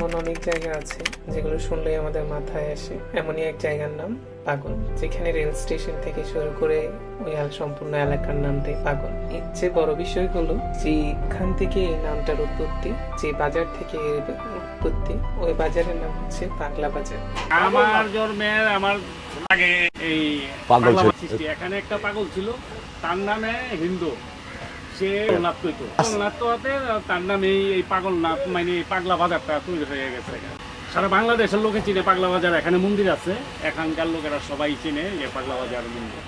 এমন অনেক জায়গা আছে যেগুলো শুনলেই আমাদের মাথায় আসে। এমনই এক জায়গার নাম পাগল যেখানে রেল স্টেশন থেকে শুরু করে ওই আল সম্পূর্ণ এলাকার নামটাই পাগল। এর চেয়ে বড় বিষয় হলো যে এখান থেকে এই নামটার উৎপত্তি যে বাজার থেকে এর উৎপত্তি ওই বাজারের নাম হচ্ছে পাগলা বাজার। আমার জন্মের আমার আগে এই পাগল ছিল। এখানে একটা পাগল ছিল তার নামে হিন্দু। সে নাথ কইতো নাথ হতে তার নামে এই- এই পাগল নাথ মানে পাগলা বাজারটা তৈরি হয়ে গেছে। সারা বাংলাদেশের লোকে চিনে পাগলা বাজার এখানে মন্দির আছে। এখানকার লোকেরা সবাই চিনে যে পাগলা বাজার মন্দির।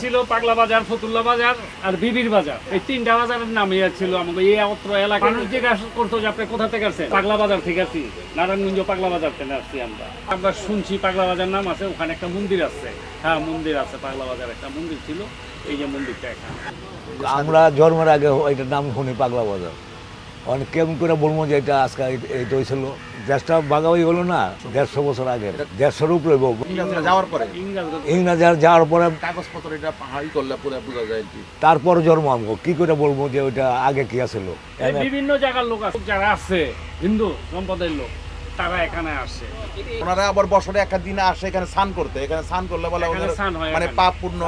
ছিল পাগলা বাজার ফতুল্লা বাজার আর বিবির বাজার। এই তিনটা বাজারের নামই ছিল আমাকে এই অত্র এলাকা মানুষ জিজ্ঞাসা করতো যে আপনি কোথা থেকে আসছেন? পাগলা বাজার থেকে আসছি নারায়ণগঞ্জ পাগলা বাজার থেকে আসছি আমরা। আমরা শুনছি পাগলা বাজার নাম আছে ওখানে একটা মন্দির আছে। হ্যাঁ মন্দির আছে পাগলা বাজার একটা মন্দির ছিল। এই যে মন্দিরটা এখানে আমরা জন্মের আগে এটার নাম শুনি পাগলা বাজার। অনেক কেমন করে বলব যে এটা আজকে এই- এইটা হয়েছিল। দেশটা বাগাবাগি হলো না দেড়শো বছর আগে। দেড়শোর উপরে যাওয়ার পরে? ইংরাজরা যাওয়ার পরে কাগজপত্র এটা হাই করলে পুরো বোঝা যায় তারপর জন্ম আমগো কি করে বলব যে ওইটা আগে কি আছিল? বিভিন্ন জায়গার লোক আছে যারা আছে হিন্দু সম্প্রদায়ের লোক। তারা এখানে আসে। ওনারা আবার বছরে একটা দিন আসে এখানে স্নান করতে। এখানে স্নান করলে বলে এখানে ওদের মানে পাপ পূর্ণ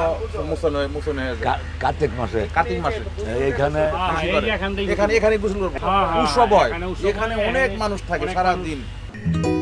মোচন হয় মোচন হয়ে যায়। কার্তিক মাসে। কার্তিক মাসে। এইখানে হ্যাঁ, এখান এখানে এখানে গোসল করবে। হ্যাঁ, হ্যাঁ, উৎসব হয়। এখানে এখানে অনেক মানুষ থাকে সারাদিন। সারা দিন